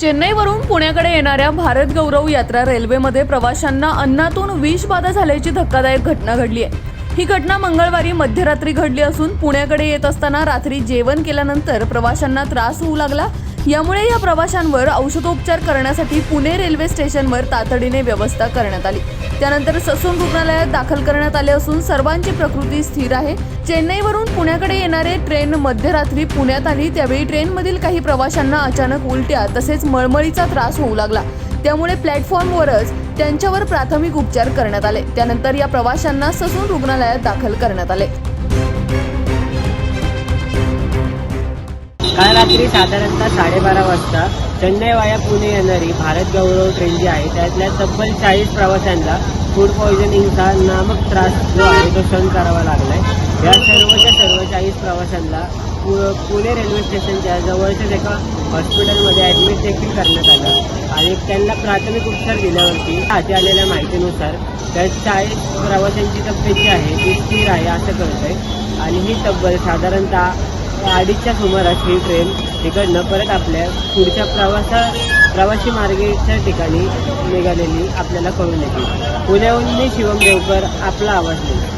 चेन्नईवरून पुण्याकडे येणाऱ्या भारत गौरव यात्रा रेल्वेमध्ये प्रवाशांना अन्नातून विषबाधा झाल्याची धक्कादायक घटना घडली आहे. ही घटना मंगळवारी मध्यरात्री घडली असून पुण्याकडे येत असताना रात्री जेवण केल्यानंतर प्रवाशांना त्रास होऊ लागला. यामुळे या प्रवाशांवर औषधोपचार करण्यासाठी पुणे रेल्वे स्टेशनवर तातडीने व्यवस्था करण्यात आली. त्यानंतर ससून रुग्णालयात दाखल करण्यात आले असून सर्वांची प्रकृती स्थिर आहे. चेन्नईवरून पुण्याकडे येणारे ट्रेन मध्यरात्री पुण्यात आली. त्यावेळी ट्रेनमधील काही प्रवाशांना अचानक उलट्या तसेच मळमळीचा त्रास होऊ लागला. त्यामुळे प्लॅटफॉर्मवरच त्यांच्यावर प्राथमिक उपचार करण्यात आले. त्यानंतर या प्रवाशांना ससून रुग्णालयात दाखल करण्यात आले. काल रात्री साधारणतः साडेबारा वाजता चेन्नई वाया पुणे येणारी भारत गौरव ट्रेन जी आहे त्यातल्या तब्बल चाळीस प्रवाशांना फूड पॉयझनिंगचा नामक त्रास जो आहे तो सहन करावा लागलाय. या सर्वच्या सर्व चाळीस प्रवाशांना पु- पुणे रेल्वे स्टेशनच्या जवळच्याच एका हॉस्पिटलमध्ये ॲडमिट देखील करण्यात आलं. आणि त्यांना प्राथमिक उपचार दिल्यावरती हाती आलेल्या माहितीनुसार त्या चाळीस प्रवाशांची तब्येत जी आहे ती स्थिर आहे असं कळतंय. आणि ही तब्बल साधारणतः अडीचच्या सुमारास ही ट्रेन तिकडनं परत आपल्या पुढच्या प्रवासा प्रवासी मार्गेच्या ठिकाणी निघालेली आपल्याला कळून येते. पुण्याहून मी शिवम देवकर आपला आवाज देतो